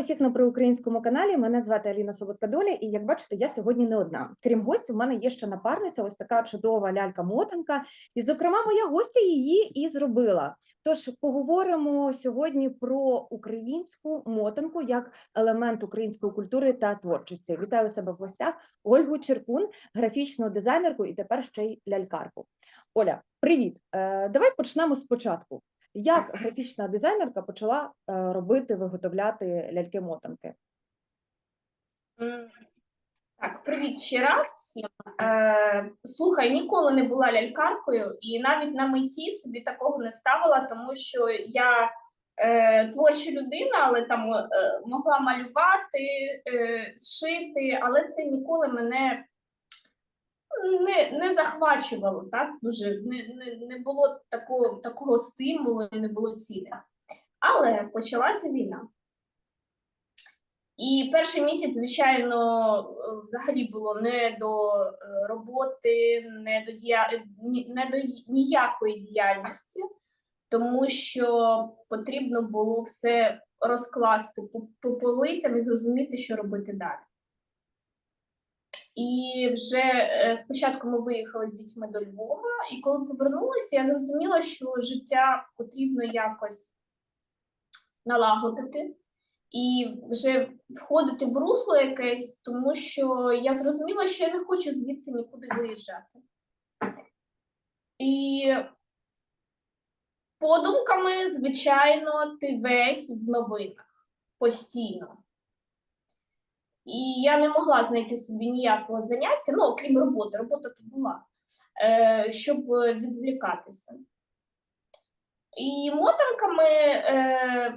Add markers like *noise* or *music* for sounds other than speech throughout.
Усіх на проукраїнському каналі. Мене звати Аліна Солодкадоля, і як бачите, я сьогодні не одна. Крім гостів, в мене є ще напарниця, ось така чудова лялька-мотанка. І, зокрема, моя гостя її і зробила. Тож поговоримо сьогодні про українську мотанку як елемент української культури та творчості. Вітаю себе в гостях Ольгу Черкун, графічну дизайнерку і тепер ще й лялькарку. Оля, привіт! Е, давай почнемо спочатку. Як графічна дизайнерка почала е, робити, виготовляти ляльки-мотанки? Так, привіт ще раз всім. Е, слухай, ніколи не була лялькаркою, і навіть на меті собі такого не ставила, тому що я е, творча людина, але там могла малювати, шити, але це ніколи мене не, не захвачувало, так? Дуже не, не, не було такого, такого стимулу, не було цілі. Але почалася війна. І перший місяць, звичайно, взагалі було не до е, роботи, не до, дія... не до ніякої діяльності, тому що потрібно було все розкласти по, по полицям і зрозуміти, що робити далі. І вже е, спочатку ми виїхали з дітьми до Львова, і коли повернулися, я зрозуміла, що життя потрібно якось налагодити і вже входити в русло якесь, тому що я зрозуміла, що я не хочу звідси нікуди виїжджати. І подумками, звичайно, ти весь в новинах постійно. І я не могла знайти собі ніякого заняття, ну, окрім роботи, робота тут була, е, щоб е, відволікатися. І мотанками е,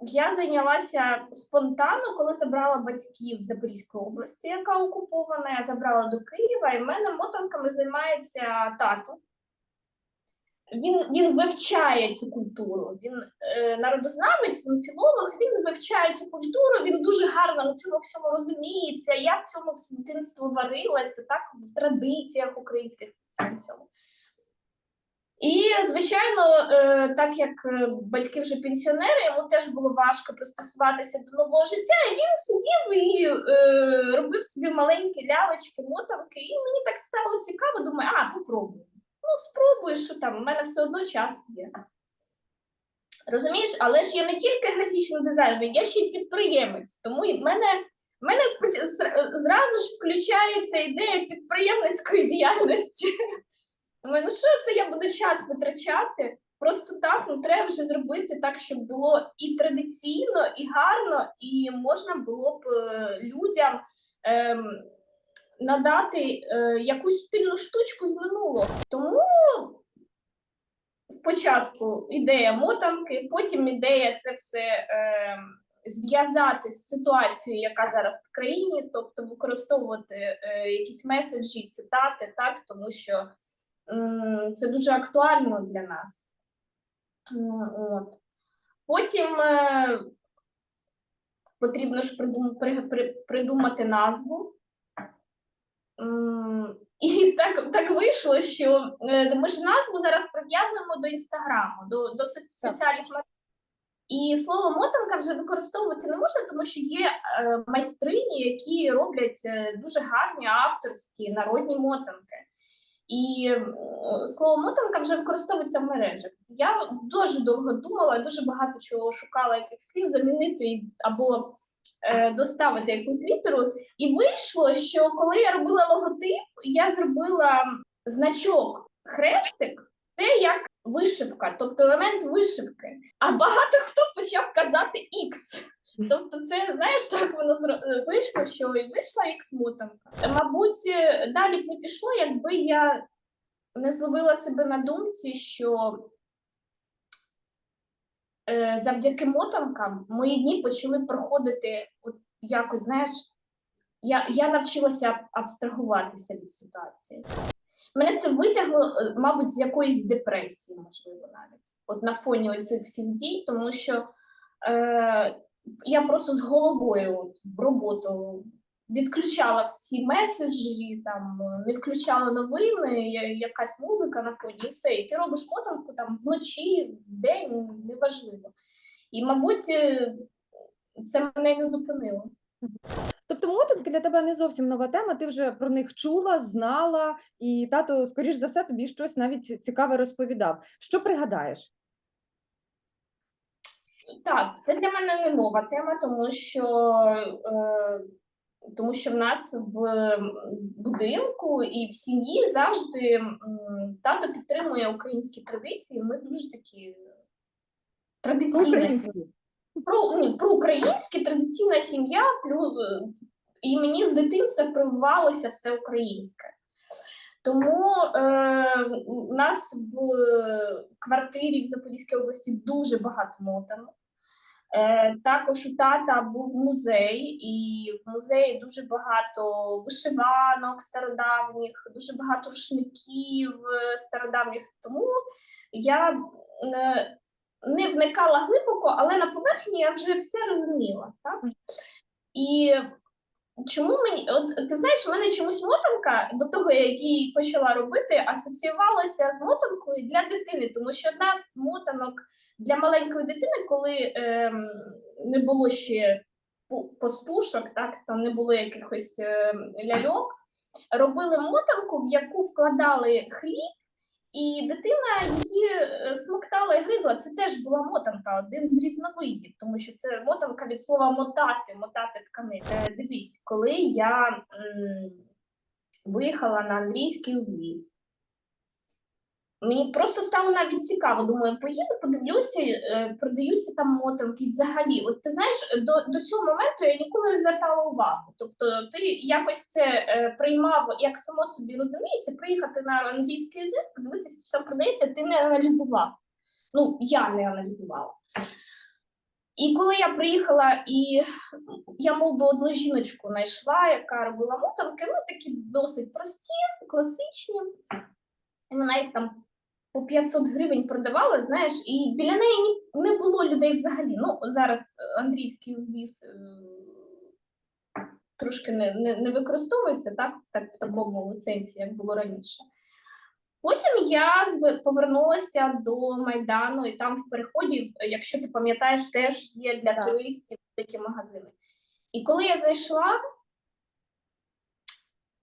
я зайнялася спонтанно, коли забрала батьків Запорізької області, яка окупована. Я забрала до Києва, і в мене мотанками займається тато. Він, він вивчає цю культуру. Він е, народознавець, він філолог, він вивчає цю культуру, він дуже гарно на цьому всьому розуміється. Я в цьому в дитинство варилася, так, в традиціях українських цьому всьому. І, звичайно, е, так як е, батьки вже пенсіонери, йому теж було важко пристосуватися до нового життя, і він сидів і е, робив собі маленькі лялечки, мотанки, і мені так стало цікаво, думаю, а, попробую. Ну, спробую, що там, у мене все одно час є. Розумієш, але ж я не тільки графічний дизайнер, я ще й підприємець. Тому в мене, в мене зразу ж включається ідея підприємницької діяльності. *laughs* Думаю, ну що це я буду час витрачати? Просто так, ну треба вже зробити так, щоб було і традиційно, і гарно, і можна було б е, людям ем, надати е, якусь стильну штучку з минулого. Тому спочатку ідея мотанки, потім ідея це все ем, зв'язати з ситуацією, яка зараз в країні, тобто використовувати е, якісь меседжі, цитати, так, тому що м, це дуже актуально для нас. От. Потім е, потрібно ж придум, при, при, придумати назву. І *laughs* так, так вийшло, що е, ми ж назву зараз прив'язуємо до інстаграму, до, до соціальних мереж. І слово мотанка вже використовувати не можна, тому що є е, майстрині, які роблять е, дуже гарні авторські народні мотанки. І слово мотанка вже використовується в мережах. Я дуже довго думала, дуже багато чого шукала, яких слів замінити або доставити якусь літеру. І вийшло, що коли я робила логотип, я зробила значок хрестик, це як вишивка, тобто елемент вишивки. А багато хто почав казати X. Тобто, це знаєш, так воно е, вийшло, що і вийшла X мотанка. Мабуть, е, далі б не пішло, якби я не зловила себе на думці, що е, завдяки мотанкам мої дні почали проходити от якось, знаєш, я, я навчилася абстрагуватися від ситуації. Мене це витягло, е, мабуть, з якоїсь депресії, можливо, навіть. От на фоні цих всіх дій, тому що е, я просто з головою от, в роботу відключала всі меседжі, там не включала новини, якась музика на фоні, і все. І ти робиш мотанку там вночі, вдень, неважливо. І, мабуть, е, це мене не зупинило. Тобто мотанки для тебе не зовсім нова тема, ти вже про них чула, знала, і тато, скоріш за все, тобі щось навіть цікаве розповідав. Що пригадаєш? Так, це для мене не нова тема, тому що, е, тому що в нас в будинку і в сім'ї завжди тато підтримує українські традиції. Ми дуже такі традиційна сім'я. Про, ну, про українські традиційна сім'я, е, і мені з дитинства прививалося все українське. Тому е, у нас в квартирі в Запорізькій області дуже багато мотанок. Е, також у тата був музей, і в музеї дуже багато вишиванок стародавніх, дуже багато рушників е, стародавніх. Тому я е, не вникала глибоко, але на поверхні я вже все розуміла. Так? І чому мені, от ти знаєш, в мене чомусь мотанка до того, як її почала робити, асоціювалася з мотанкою для дитини, тому що одна з мотанок для маленької дитини, коли ем, не було ще пастушок, так там не було якихось ем, ляльок, робили мотанку, в яку вкладали хліб. І дитина її е, смоктала і гризла. Це теж була мотанка, один з різновидів, тому що це мотанка від слова мотати, мотати ткани. Е, Дивись, коли я м, виїхала на англійський узвіз, мені просто стало навіть цікаво. Думаю, поїду, подивлюся, е, продаються там мотанки взагалі. От ти знаєш, до, до цього моменту я ніколи не звертала увагу. Тобто, ти якось це е, приймав як само собі розуміється, приїхати на англійський узвіз, подивитися, що продається, ти не аналізував. Ну, я не аналізувала. І коли я приїхала, і я мов би одну жіночку знайшла, яка робила мотанки, ну такі досить прості, класичні. І вона їх там по 500 гривень продавала, знаєш, і біля неї ні- не було людей взагалі. Ну, зараз е, Андріївський узвіз е, трошки не, не, не використовується так, так в такому сенсі, як було раніше. Потім я повернулася до Майдану, і там в переході, е, якщо ти пам'ятаєш, теж є для Так. туристів такі магазини. І коли я зайшла,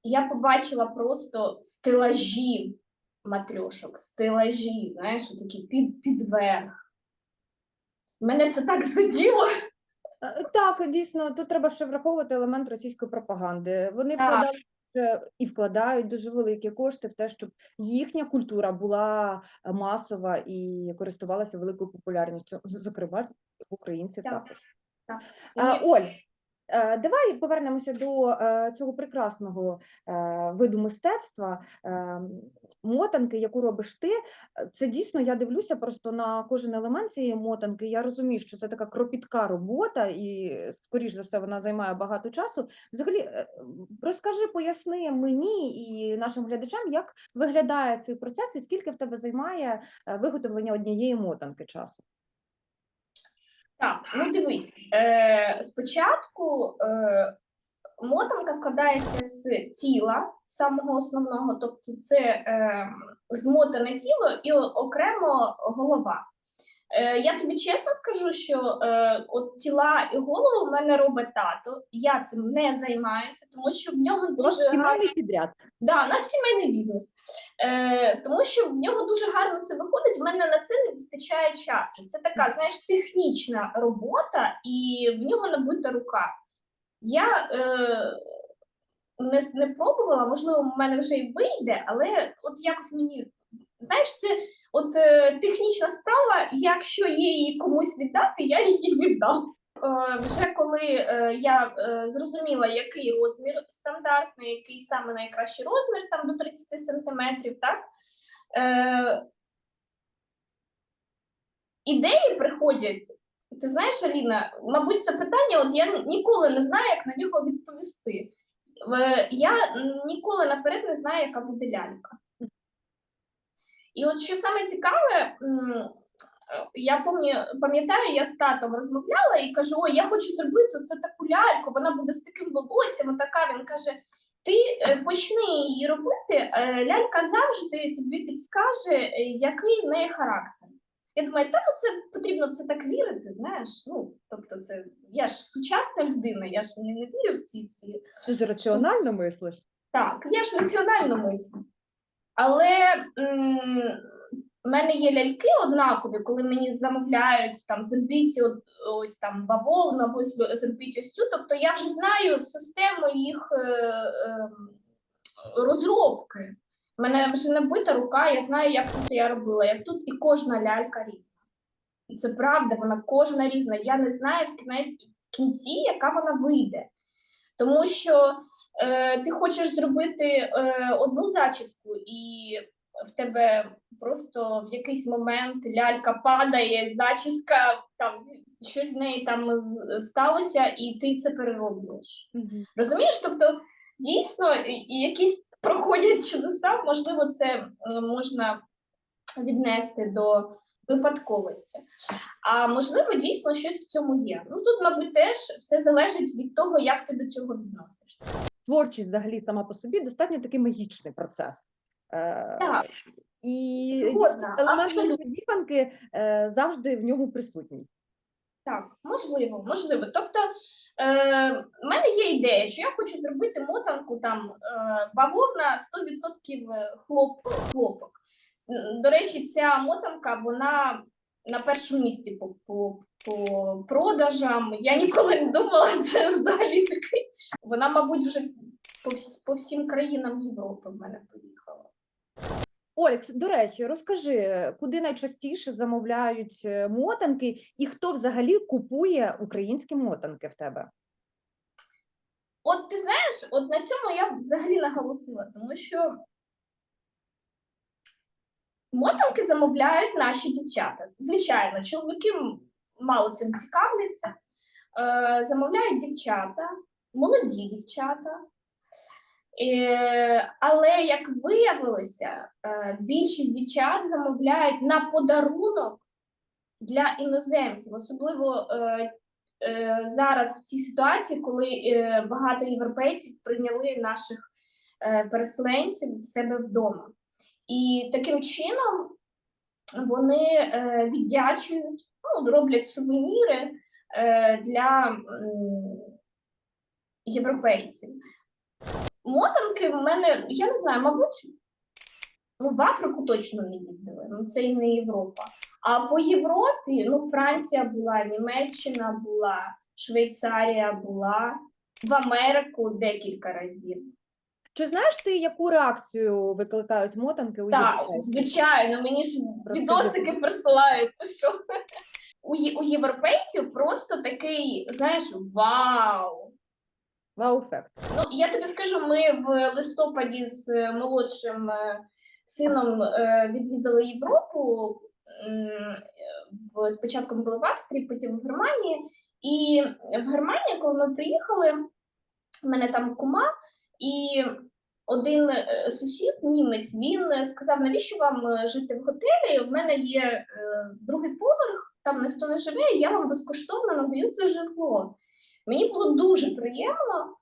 я побачила просто стелажі матрьошок, стелажі, знаєш, такі під, під верх. Мене це так заділо. Е, Так, дійсно, тут треба ще враховувати елемент російської пропаганди. Вони Так. е, і вкладають дуже великі кошти в те, щоб їхня культура була е, масова і користувалася великою популярністю, зокрема українців Так. також. І- А, Оль, е, давай повернемося до е, цього прекрасного е, виду мистецтва. е, Мотанки, яку робиш ти, Е, це дійсно я дивлюся просто на кожен елемент цієї мотанки. Я розумію, що це така кропітка робота, і скоріш за все вона займає багато часу. Взагалі, е, розкажи, поясни мені і нашим глядачам, як виглядає цей процес, і скільки в тебе займає е, виготовлення однієї мотанки часу. Так, ну дивись, е, спочатку е, мотанка складається з тіла, самого основного, тобто це е, змотане тіло і окремо голова. Е, я тобі чесно скажу, що е, от тіла і голову в мене робить тато. Я цим не займаюся, тому що в нього дуже гарно сімейний підряд. Да, у нас сімейний бізнес. Е, тому що в нього дуже гарно це виходить. В мене на це не вистачає часу. Це така, знаєш, технічна робота, і в нього набита рука. Я е, не, не пробувала, можливо, в мене вже й вийде, але от якось мені. Знаєш, це от е, технічна справа. Якщо є її комусь віддати, я її *laughs* віддам. Е, вже коли е, я е, зрозуміла, який розмір стандартний, який саме найкращий розмір, там до 30 сантиметрів, так? Е, ідеї приходять. Ти знаєш, Аліна, мабуть, це питання, от я ніколи не знаю, як на нього відповісти. Я ніколи наперед не знаю, яка буде лялька. І от що саме цікаве, е, я пам'ятаю, я з татом розмовляла і кажу: ой, я хочу зробити це таку ляльку, вона буде з таким волоссям, така. Він каже: ти е, почни її робити, е, лялька завжди тобі підскаже, який в неї характер. Я думаю, та ну це потрібно це так вірити, знаєш. Ну, тобто, це я ж сучасна людина, я ж не, не вірю в ці ці. Ти ж раціонально мислиш. Так, я ж раціонально мислю. Але в мене є ляльки однакові, коли мені замовляють там зробіть ось там бавовну або зробіть ось цю. Тобто я вже знаю систему їх е, е, розробки. У мене вже набита рука, я знаю, як тут я робила, як тут і кожна лялька різна. І це правда, вона кожна різна. Я не знаю в кінці, яка вона вийде. Тому що е, ти хочеш зробити е, одну зачіску, і в тебе просто в якийсь момент лялька падає, зачіска, там щось з неї там сталося, і ти це перероблюєш. Розумієш? Тобто, дійсно, якісь проходять чудеса, можливо, це е, можна віднести до випадковості. А можливо, дійсно щось в цьому є. Ну тут, мабуть, теж все залежить від того, як ти до цього відносишся. Творчість взагалі сама по собі достатньо такий магічний процес. Е, Так. І Згодна, елемент абсолютно. е, завжди в ньому присутній. Так, можливо, можливо. Тобто, е, в мене є ідея, що я хочу зробити мотанку там е, бавовна 100% хлоп, хлопок. До речі, ця мотанка, вона на першому місці по, по, по продажам. Я ніколи не думала, *laughs* це взагалі такий. Вона, мабуть, вже по, вс- по всім країнам Європи в мене поїхала. Олекс, до речі, розкажи, куди найчастіше замовляють е, мотанки, і хто взагалі купує українські мотанки в тебе? От ти знаєш, от на цьому я взагалі наголосила, тому що мотанки замовляють наші дівчата. Звичайно, чоловіки мало цим цікавляться. Е, замовляють дівчата, молоді дівчата. Е, але як виявилося, е, більшість дівчат замовляють на подарунок для іноземців, особливо зараз в цій ситуації, коли багато європейців прийняли наших переселенців в себе вдома. І таким чином вони е, віддячують, ну, роблять сувеніри е, для європейців. Мотанки в мене, я не знаю, мабуть, ну, в Африку точно не їздили, ну це і не Європа. А по Європі, ну, Франція була, Німеччина була, Швейцарія була, в Америку декілька разів. Чи знаєш ти, яку реакцію викликають мотанки у Так, європейців? звичайно, мені ж відосики присилають. То що? У, є- у європейців просто такий, знаєш, вау! Вау-ефект. Ну, я тобі скажу, ми в листопаді з е, молодшим е, сином е, відвідали Європу. М, В, спочатку ми були в Австрії, потім в Германії. І в Германії, коли ми приїхали, в мене там кума, і один е, сусід, німець, він е, сказав, навіщо вам е, жити в готелі? В мене є другий поверх, там ніхто не живе, і я вам безкоштовно надаю це житло. Мені було дуже приємно.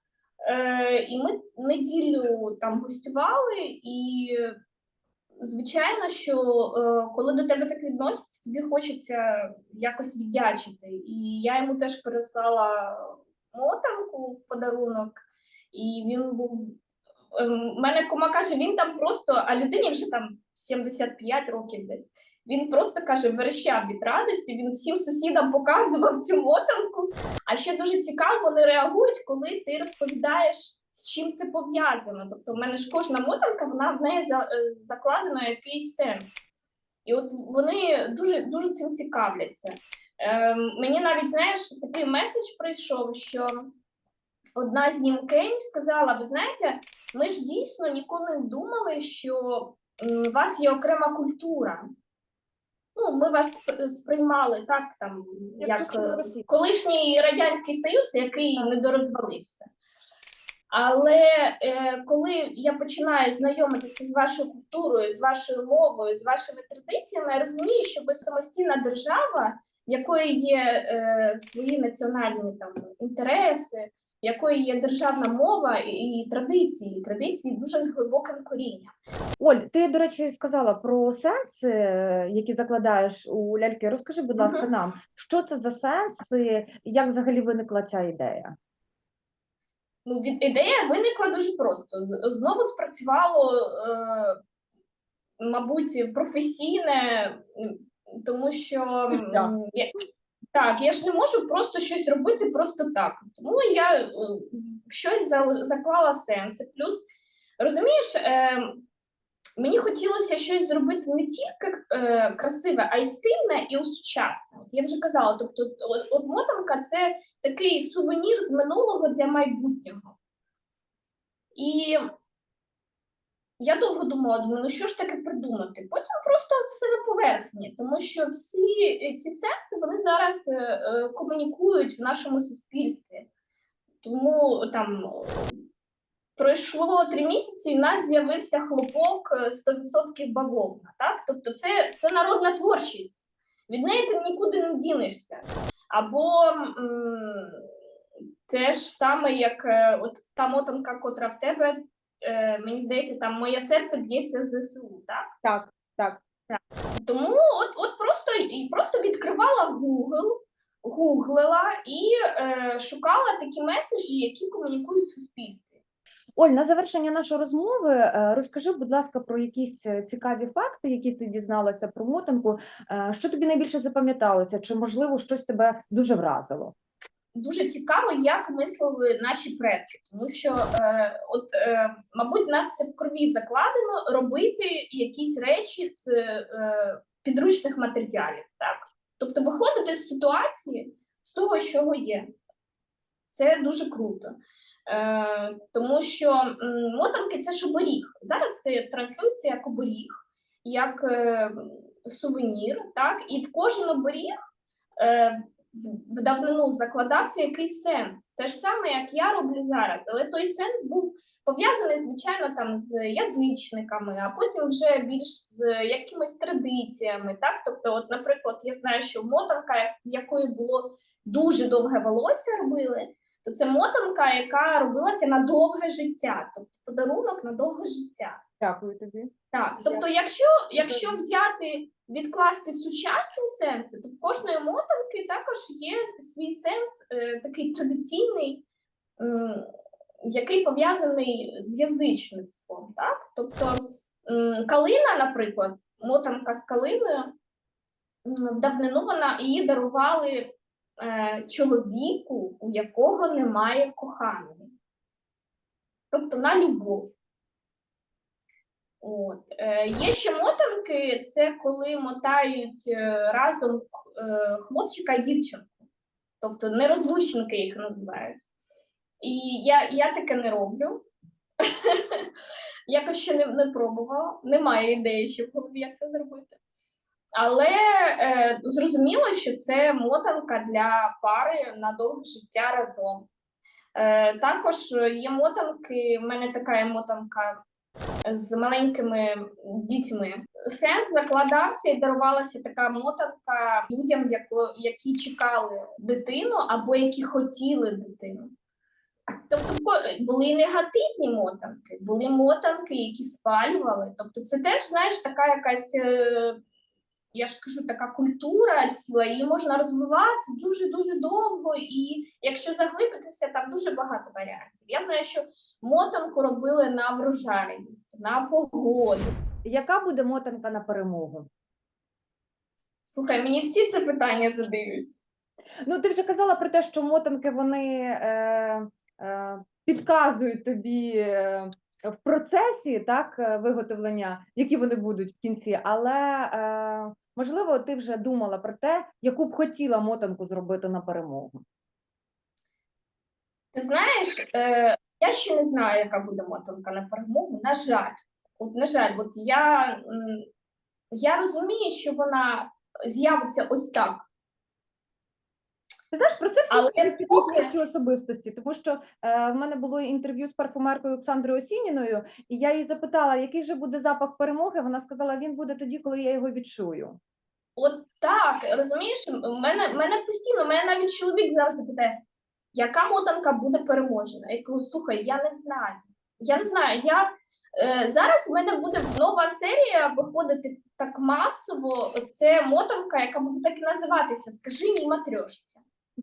І ми неділю там гостювали, і звичайно, що коли до тебе так відносяться, тобі хочеться якось віддячити. І я йому теж переслала мотанку в подарунок, і він був. Е, мене кума каже, він там просто, а людині вже там 75 років десь. Він просто каже, верещав від радості. Він всім сусідам показував цю мотанку. А ще дуже цікаво, вони реагують, коли ти розповідаєш, з чим це пов'язано. Тобто, в мене ж кожна мотанка, вона в неї е, закладено якийсь сенс. І от вони дуже дуже цим цікавляться. Е, мені навіть знаєш, такий меседж прийшов, що одна з німкень сказала: ви знаєте, ми ж дійсно ніколи не думали, що у вас є окрема культура. Ну, ми вас сприймали так, там, Як як, е, колишній Радянський Союз, який Так. недорозвалився. Але е, коли я починаю знайомитися з вашою культурою, з вашою мовою, з вашими традиціями, я розумію, що ви самостійна держава, в якої є е, свої національні там інтереси, якої є державна мова і, традиції. Традиції дуже глибоким корінням. Оль, ти, до речі, сказала про сенси, е, які закладаєш у ляльки. Розкажи, будь ласка, Мгм. нам, що це за сенси, як взагалі виникла ця ідея? Ну, від ідея виникла дуже просто. Знову спрацювало, е, мабуть, професійне, тому що я, так, я ж не можу просто щось робити просто так. Тому я е, щось заклала сенси. Плюс, розумієш, е, мені хотілося щось зробити не тільки е, красиве, а й стильне і сучасне. Я вже казала, тобто, от мотанка це такий сувенір з минулого для майбутнього. І я довго думала, думаю, ну що ж таке придумати? Потім просто все на поверхні, тому що всі е, ці сенси вони зараз е, е, комунікують в нашому суспільстві. Тому там пройшло три місяці, і в нас з'явився хлопок е, 100% бавовна. Так? Тобто це, це народна творчість. Від неї ти нікуди не дінешся. Або м, те ж саме, як от та мотанка, котра в тебе, е, мені здається, там моє серце б'ється з ЗСУ, так? Так, так. Тому от, от просто, і просто відкривала Google, гуглила і е, шукала такі меседжі, які комунікують в суспільстві. Оль, на завершення нашої розмови е, розкажи, будь ласка, про якісь е, цікаві факти, які ти дізналася про мотанку. Е, Що тобі найбільше запам'яталося? Чи можливо щось тебе дуже вразило? Дуже цікаво, як мислили наші предки, тому що, е, от, е, мабуть, в нас це в крові закладено робити якісь речі з е, підручних матеріалів. Так? Тобто виходити з ситуації з того, що є. Це дуже круто. Е, тому що мотанки це ж оберіг. Зараз це транслюється як оберіг, як е, сувенір, так? і в кожен оберіг е, в давнину закладався якийсь сенс. Те ж саме, як я роблю зараз, але той сенс був пов'язаний, звичайно, там з язичниками, а потім вже більш з якимись традиціями. Так? Тобто, от, наприклад, я знаю, що мотанка, в якої було дуже довге волосся робили, то це мотанка, яка робилася на довге життя, тобто подарунок на довге життя. Дякую тобі. Так, тобто, якщо, якщо взяти, відкласти сучасні сенси, то в кожної мотанки також є свій сенс е, такий традиційний, м, який пов'язаний з язичництвом. Так? Тобто м, калина, наприклад, мотанка з калиною, в давнину вона її дарували е, чоловіку, у якого немає коханої. Тобто на любов. От. Е, є ще мотанки, це коли мотають е, разом е, хлопчика і дівчинку. Тобто нерозлучники їх називають. І я, я таке не роблю. *laughs* Якось ще не, не пробувала. Немає ідеї ще в голові, як це зробити. Але е, зрозуміло, що це мотанка для пари на довге життя разом. Е, також є мотанки, в мене така є мотанка з маленькими дітьми. Сенс закладався і дарувалася така мотанка людям, які чекали дитину або які хотіли дитину. Тобто були негативні мотанки, були мотанки, які спалювали. Тобто, це теж, знаєш, така якась, е, я ж кажу, така культура ціла, її можна розвивати дуже-дуже довго, і якщо заглибитися, там дуже багато варіантів. Я знаю, що мотанку робили на врожайність, на погоду. Яка буде мотанка на перемогу? Слухай, мені всі це питання задають. Ну, ти вже казала про те, що мотанки вони е, е, підказують тобі е, в процесі так, е, виготовлення, які вони будуть в кінці, але е, можливо, ти вже думала про те, яку б хотіла мотанку зробити на перемогу. Ти знаєш, е, я ще не знаю, яка буде мотанка на перемогу. На жаль, от на жаль, от я, я розумію, що вона з'явиться ось так. Ти знаєш, про це всі Але поки- особистості, тому що е, в мене було інтерв'ю з парфумеркою Олександрою Осініною, і я її запитала, який же буде запах перемоги. Вона сказала, він буде тоді, коли я його відчую. От так, розумієш, в мене, в мене постійно, мене навіть чоловік завжди питає: яка мотанка буде переможена. Я кажу, слухай, я не знаю. Я не знаю. Я е, зараз в мене буде нова серія виходити так масово. Це мотанка, яка буде так і називатися Скажи мій матрьошці.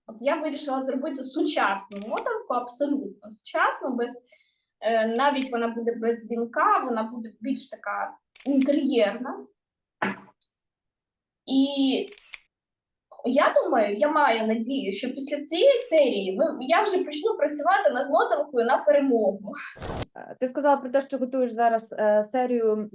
От я вирішила зробити сучасну мотанку, абсолютно сучасну, без е, навіть вона буде без вінка, вона буде більш така інтер'єрна. І я думаю, я маю надію, що після цієї серії я вже почну працювати над мотанкою на перемогу. Е, Ти сказала про те, що готуєш зараз е, серію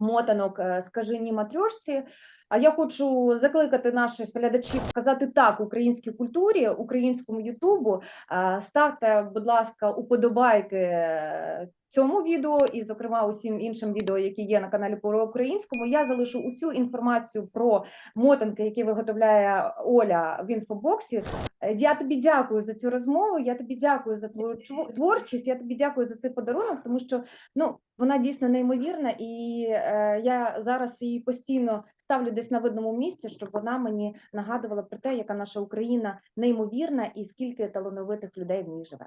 мотанок е, Скажи ні матрьошці. А я хочу закликати наших глядачів сказати так українській культурі, українському Ютубу. Е, Ставте, будь ласка, уподобайки е, цьому відео і, зокрема, усім іншим відео, які є на каналі по українському. Я залишу усю інформацію про мотанки, які виготовляє Оля в інфобоксі. Е, Я тобі дякую за цю розмову. Я тобі дякую за твою творчість. Я тобі дякую за цей подарунок, тому що ну вона дійсно неймовірна, і е, я зараз її постійно ставлю десь на видному місці, щоб вона мені нагадувала про те, яка наша Україна неймовірна і скільки талановитих людей в ній живе.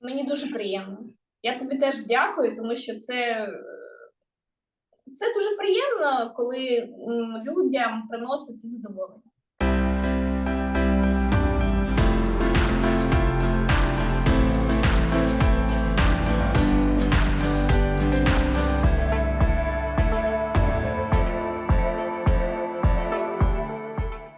Мені дуже приємно. Я тобі теж дякую, тому що це, е, це дуже приємно, коли людям приносить це задоволення.